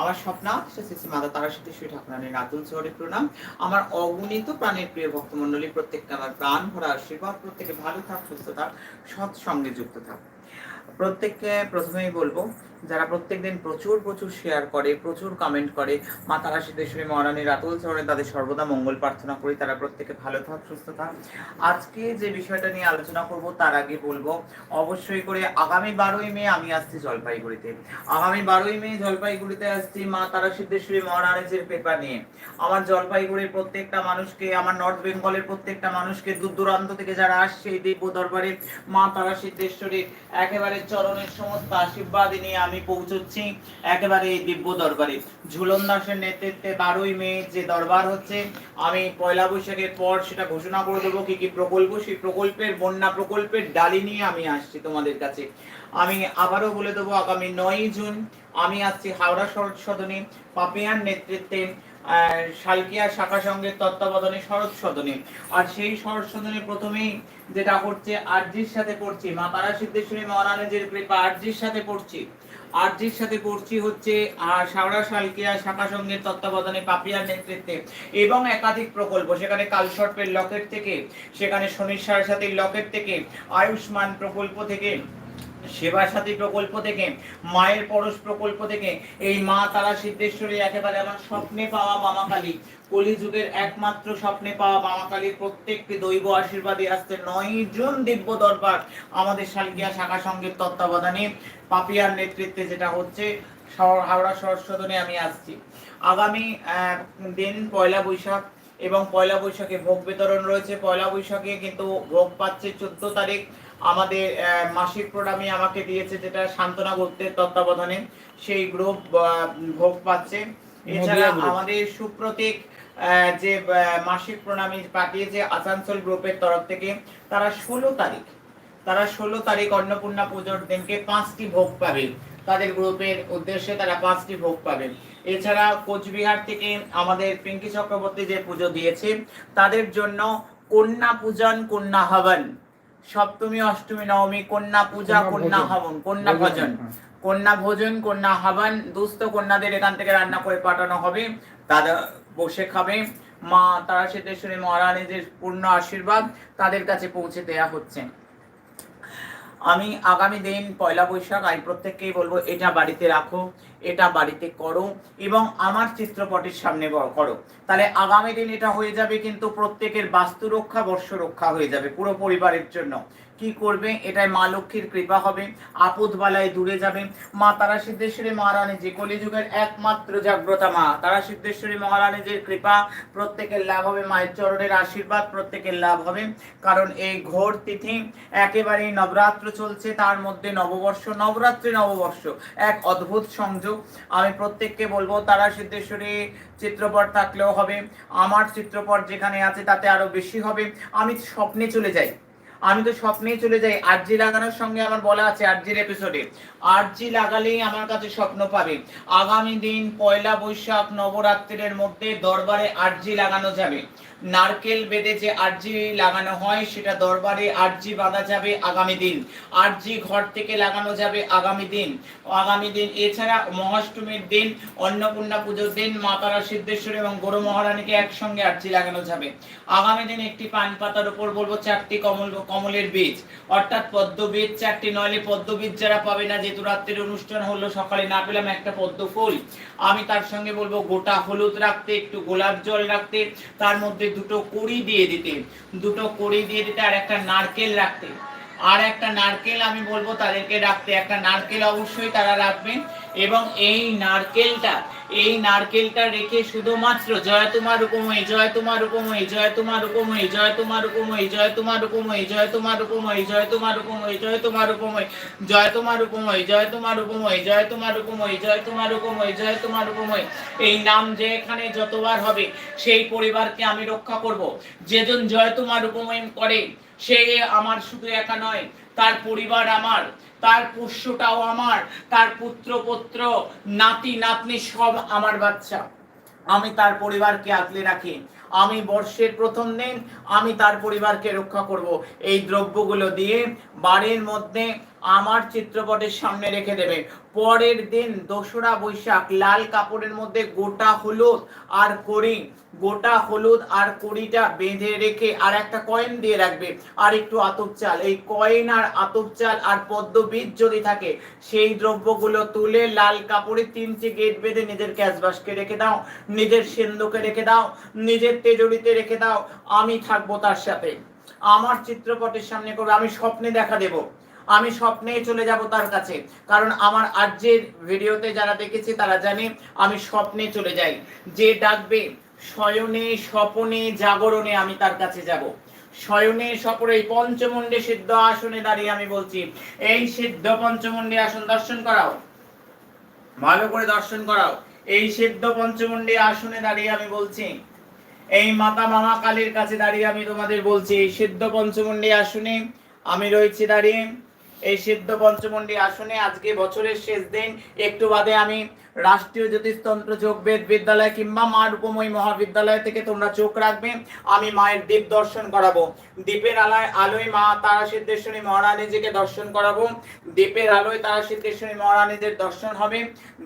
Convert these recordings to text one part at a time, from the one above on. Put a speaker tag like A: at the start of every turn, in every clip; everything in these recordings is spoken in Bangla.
A: আমার স্বপ্ন শ্রী মাতা তারা সাথে শ্রী ঠাকুরানের আতুল চৌরে প্রণাম। আমার অগণিত প্রাণের প্রিয় ভক্তমণ্ডলী প্রত্যেককে আমার প্রাণ ভরা আশীর্বাদ। প্রত্যেকে ভালো থাক, সুস্থ থাক সৎ সঙ্গে যুক্ত থাক। প্রত্যেককে প্রথমেই বলব যারা প্রত্যেক দিন প্রচুর প্রচুর শেয়ার করে, প্রচুর কমেন্ট করে, মা তারা সিদ্ধেশ্বরী মহারানীর আতুল চরণে তাদের সর্বদা মঙ্গল প্রার্থনা করি, তারা প্রত্যেকে ভালো থাক, সুস্থ থাক। আজকে যে বিষয়টা নিয়ে আলোচনা করব, তার আগে বলব, অবশ্যই করে আগামী বারোই মে আমি আসছি জলপাইগুড়িতে। আগামী বারোই মে জলপাইগুড়িতে আসছি মা তারা সিদ্ধেশ্বরী মহারানীজের পেপার নিয়ে। আমার জলপাইগুড়ির প্রত্যেকটা মানুষকে, আমার নর্থ বেঙ্গলের প্রত্যেকটা মানুষকে দূর দূরান্ত থেকে যারা আসছে এই দিব্য দরবারে, মা তারা সিদ্ধেশ্বরী একেবারে চরণের সমস্ত আশীর্বাদ নিয়ে আমি পৌঁছচ্ছি একেবারে দিব্য দরবারে। ঝুলন দাসের নেতৃত্বে বারোই মে যে দরবার হচ্ছে, আমি পয়লা বৈশাখের পর সেটা ঘোষণা করে দেবো কি কি প্রকল্প, সেই প্রকল্পের বন্যা প্রকল্পের ডালি নিয়ে আমি আসছি তোমাদের কাছে। আমি আবারও বলে দেবো, আগামী নয়ই জুন আমি আসছি হাওড়া শরৎ সদনে পাপিয়ার নেতৃত্বে শালকিয়া শাখা সংঘের তত্ত্বাবধানে শরৎ সদনে। আর সেই শরৎ সদনে প্রথমেই যেটা করছে, আরজির সাথে পড়ছি মা তারা সিদ্ধেশ্বরী মহারানীজের কৃপা আরজির সাথে পড়ছি আরজির সাথে পড়ছি হচ্ছে আর সালকিয়া শাখা সংঘের তত্ত্বাবধানে পাপিয়ার নেতৃত্বে এবং একাধিক প্রকল্প। সেখানে কালসর্পের লকেট থেকে, সেখানে শনির সাথে লকেট থেকে, আয়ুষ্মান প্রকল্প থেকে সেবা সাথী প্রকল্প থেকে, মায়ের পরশ প্রকল্প থেকে, এই মা তারা সিদ্ধেশ্বরী একেবারে আমার স্বপ্নে পাওয়া মামা কালী। কলিযুগের একমাত্র স্বপ্নে পাওয়া মামা কালীর প্রত্যেকটি দৈব আশীর্বাদে আসছে নয় জন দিব্য দরবার আমাদের শালকিয়া শাখা সংঘের তত্ত্বাবধানে। পাপিয়ার নেতৃত্বে যেটা হচ্ছে হাওড়া সদনে আমি আসছি। আগামী দিন পয়লা বৈশাখ এবং পয়লা বৈশাখে ভোগ বিতরণ রয়েছে। পয়লা বৈশাখে কিন্তু ভোগ পাচ্ছে চোদ্দ তারিখ। আমাদের আহ, মাসিক প্রোগ্রামে আমাকে দিয়েছে যেটা সান্ত্বনা গুপ্তের তত্ত্বাবধানে। সেই গ্রুপ ভোগ পাচ্ছে। এছাড়া আমাদের সুপ্রতীক যে মাসিক প্রণামী পাঠিয়েছে আসানসোল গ্রুপের তরফ থেকে তারা ষোলো তারিখ তারা ষোলো তারিখ অন্নপূর্ণা পুজোর দিনকে পাঁচটি ভোগ পাবে। তাদের গ্রুপের উদ্দেশ্যে তারা পাঁচটি ভোগ পাবেন এছাড়া কোচবিহার থেকে আমাদের পিঙ্কি চক্রবর্তী যে পুজো দিয়েছে তাদের জন্য কন্যা পূজন কন্যা হবন। সপ্তমী অষ্টমী নবমী কন্যা পূজা
B: কন্যা
A: হবন কন্যা ভোজন
B: হ্যাঁ।
A: কন্যা ভোজন কন্যা হবন দুস্থ কন্যাদের এখান থেকে রান্না করে পাঠানো হবে। তারা বসে খাবে। মা তারা সিদ্ধেশ্বরী মহারানীদের পূর্ণ আশীর্বাদ তাদের কাছে পৌঁছে দেয়া হচ্ছে। আমি আগামী দিন পয়লা বৈশাখ আমি প্রত্যেককেই বলব এটা বাড়িতে রাখো। এটা বাড়িতে করো এবং আমার চিত্রপটের সামনে করো। তাহলে আগামী দিন এটা হয়ে যাবে কিন্তু প্রত্যেকের বাস্তু রক্ষা বর্ষ রক্ষা হয়ে যাবে পুরো পরিবারের জন্য। কি করবে? এটাই মা লক্ষ্মীর কৃপা হবে। আপদ বালায় দূরে যাবে। মা তারা সিদ্ধেশ্বরী মহারানী যে কলিযুগের একমাত্র জাগ্রতা মা। তারা সিদ্ধেশ্বরী মহারানীজির কৃপা প্রত্যেকের লাভ হবে। মায়ের চরণের আশীর্বাদ প্রত্যেকের লাভ হবে। কারণ এই ঘোর তিথি একেবারেই নবরাত্র চলছে। তার মধ্যে নববর্ষ, নবরাত্রি, নববর্ষ, এক অদ্ভুত সংযোগ। আমি প্রত্যেককে বলব, তারা সিদ্ধেশ্বরী চিত্রপট থাকলেও হবে। আমার চিত্রপট যেখানে আছে তাতে আরও বেশি হবে। আমি স্বপ্নে চলে যাই। আমি তো স্বপ্নেই চলে যাই। আরজি লাগানোর সঙ্গে আমার বলা আছে আরজির এপিসোডে আরজি লাগালেই আমার কাছে স্বপ্ন পাবে। আগামী দিন পয়লা বৈশাখ নবরাত্রির মধ্যে দরবারে আরজি লাগানো যাবে। নারকেল বেঁধে যে আরজি লাগানো হয়, সেটা দরবারে আরজি বাঁধা যাবে আগামী দিন। আরজি ঘর থেকে লাগানো যাবে আগামী দিন। আগামী দিন এছাড়া মহাষ্টমীর দিন, অন্নপূর্ণা পুজোর দিন, মা তারা সিদ্ধেশ্বর এবং গরু মহারানীকে একসঙ্গে আরজি লাগানো যাবে। আগামী দিন একটি পান পাতার উপর বলব, চারটি কমল কমলের বীজ। অর্থাৎ পদ্ম বীজ চারটি নইলে পদ্ম বীজ যারা পাবে না, যেহেতু রাত্রের অনুষ্ঠান হলো, সকালে না পেলাম একটা পদ্ম ফুল। আমি তার সঙ্গে বলব গোটা হলুদ রাখতে, একটু গোলাপ জল রাখতে, তার মধ্যে দুটো কড়ি দিয়ে দিতে। দুটো কড়ি দিয়ে দিতে আর একটা নারকেল রাখতে। আর একটা নারকেল আমি বলব তাদেরকে রাখতে। একটা নারকেল অবশ্যই তারা রাখবেন এবং এই নারকেলটা এই নারকেলটা রেখে শুধুমাত্র জয় তোমার উপময়ী জয় তোমার উপময়ী জয় তোমার উপময়ী জয় তোমার উপময়ী জয় তোমার উপময়ী জয় তোমার উপময়ী জয় তোমার উপময়ী জয় তোমার উপময়ী জয় তোমার উপময়ী জয় তোমার উপময়ী জয় তোমার উপময়ী জয় তোমার উপময়ী জয় তোমার উপময়ী এই নাম যে এখানে যতবার হবে সেই পরিবারকে আমি রক্ষা করব যেজন জয় তোমার উপময়ী করে সে আমার শুধু একা নয় তার পরিবার আমার তার পোষ্যটাও আমার, তার পুত্র পুত্র নাতি, নাতনি সব আমার বাচ্চা। আমি তার পরিবারকে আগলে রাখি। আমি বর্ষের প্রথম দিন আমি তার পরিবারকে রক্ষা করব। এই দ্রব্যগুলো দিয়ে বাড়ির মধ্যে আমার চিত্রপটের সামনে রেখে দেবে পরের দিন দোসরা বৈশাখ, লাল কাপড়ের মধ্যে গোটা হলুদ আর কড়ি, গোটা হলুদ আর কড়িটা বেঁধে রেখে আর একটা কয়েন দিয়ে রাখবে। আর একটু আতপ চাল, এই কয়েন আর আতপ চাল আর পদ্ম বীজ যদি থাকে, সেই দ্রব্যগুলো তুলে লাল কাপড়ে তিনটে গেট বেঁধে নিজের ক্যাশবাসকে রেখে দাও, নিজের সেন্দুকে রেখে দাও, নিজের তেজড়িতে রেখে দাও, আমি থাকব তার সাথে। আমার চিত্রপটের সামনে করবে, আমি স্বপ্নে দেখা দেব। আমি স্বপ্নে চলে যাব তার কাছে। কারণ আমার আজকের ভিডিওতে যারা দেখেছে তারা জানে আমি স্বপ্নে চলে যাই। যে ডাকবে, শয়নে, স্বপনে, জাগরণে আমি তার কাছে যাব। শয়নে এই পঞ্চমুণ্ডে সিদ্ধ আসনে দাঁড়িয়ে আমি বলছি, এই সিদ্ধ পঞ্চমুণ্ডে আসন দর্শন করাও। ভালো করে দর্শন করাও। এই সিদ্ধ পঞ্চমুণ্ডে আসনে দাঁড়িয়ে আমি বলছি, এই মাতা মামা কালীর কাছে দাঁড়িয়ে আমি তোমাদের বলছি, এই সিদ্ধ পঞ্চমুণ্ডী আসনে আমি রয়েছি দাঁড়িয়ে। এই সিদ্ধ পঞ্চমন্ডি আসনে আজকে বছরের শেষ দিন। একটু বাদে আমি রাষ্ট্রীয় জ্যোতিষতন্ত্র যোগবেদ বিদ্যালয় কিংবা মা রূপময়ী মহাবিদ্যালয় থেকে তোমরা চোখ রাখবে। আমি মায়ের দ্বীপ দর্শন করাবো। দ্বীপের আলোয় আলোয় মা তারা সিদ্ধেশ্বরী মহারানীজিকে দর্শন করাবো। দ্বীপের আলোয় তারা সিদ্ধেশ্বরী মহারানীদের দর্শন হবে।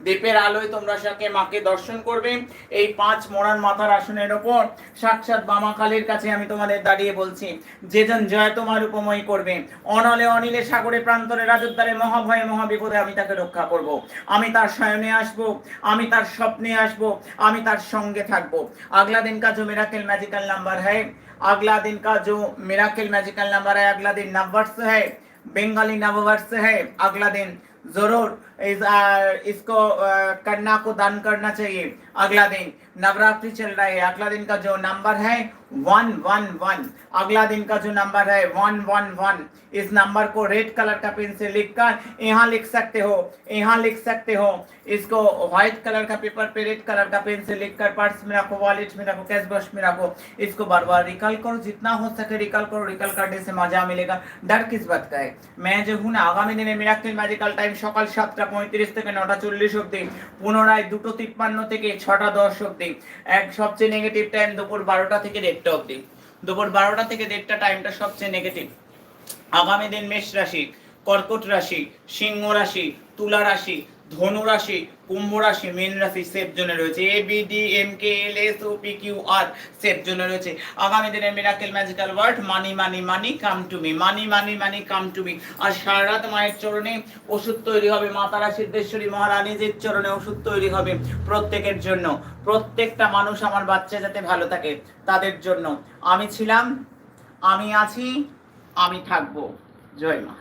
A: দ্বীপের আলোয় তোমরা সাথে মাকে দর্শন করবে। এই পাঁচ মোড়ান মাথার আসনের ওপর সাক্ষাৎ বামা কালীর কাছে আমি তোমাদের দাঁড়িয়ে বলছি যেজন জয় তোমার উপময় করবে, অনলে অনিলে সাগরে প্রান্তরে রাজদ্বারে মহাভয়ে মহাবিপদে আমি তাকে রক্ষা করব। আমি তার শয়নে আসব। আমি তার স্বপ্নে আসব আমি তার সঙ্গে থাকব আগলা দিন কা जो मिराकल मैजिकल नंबर है अगला दिन का जो मिराकल मैजिकल नंबर है अगला दिन नववर्ष है बंगाली नववर्ष है अगला दिन जरूर इस आ, इसको आ, करना को दान करना चाहिए। अगला दिन नवरात्रि चल रहा है। अगला दिन का जो नंबर है वन वन वन। अगला दिन का जो नंबर है वन वन वन। इस नंबर को रेड कलर का पेन से लिखकर यहाँ लिख सकते हो यहाँ लिख सकते हो। इसको व्हाइट कलर का पेपर पे रेड कलर का पेन से लिख कर पर्स में रखो वॉलेट में रखो कैश बॉक्स में रखो। इसको बार बार रिकल करो जितना हो सके रिकल करो। रिकल करने से मज़ा मिलेगा। डर किस बात का है। मैं जो हूँ ना आगामी दिन में मेरा मैजिकल टाइम सकाल सातटा পঁয়ত্রিশ থেকে নটা চল্লিশ অব্দি পুনরায় দুটো তিপ্পান্ন থেকে ছটা দশ অব্দি এক সবচেয়ে নেগেটিভ টাইম দুপুর বারোটা থেকে দেড়টা অব্দি দুপুর বারোটা থেকে দেড়টা টাইমটা সবচেয়ে নেগেটিভ আগামী দিন মেষ রাশি, কর্কট রাশি, সিংহ রাশি, তুলা রাশি ধনু রাশি কুম্ভ রাশি মীন রাশি সেফ জোনে রয়েছে। A B D M K L S O P Q R safe জোনে রয়েছে। আগামী দিনের miracle magical word money money money come to me money money money come to me আর সারা রাত মায়ের চরণে ওষুধ তৈরি হবে। মা তারা সিদ্ধেশ্বরী মহারানীজির চরণে ওষুধ তৈরি হবে প্রত্যেকের জন্য। প্রত্যেকটা মানুষ আমার বাচ্চা যাতে ভালো থাকে, তাদের জন্য। আমি ছিলাম, আমি আছি, আমি থাকব। জয় মা।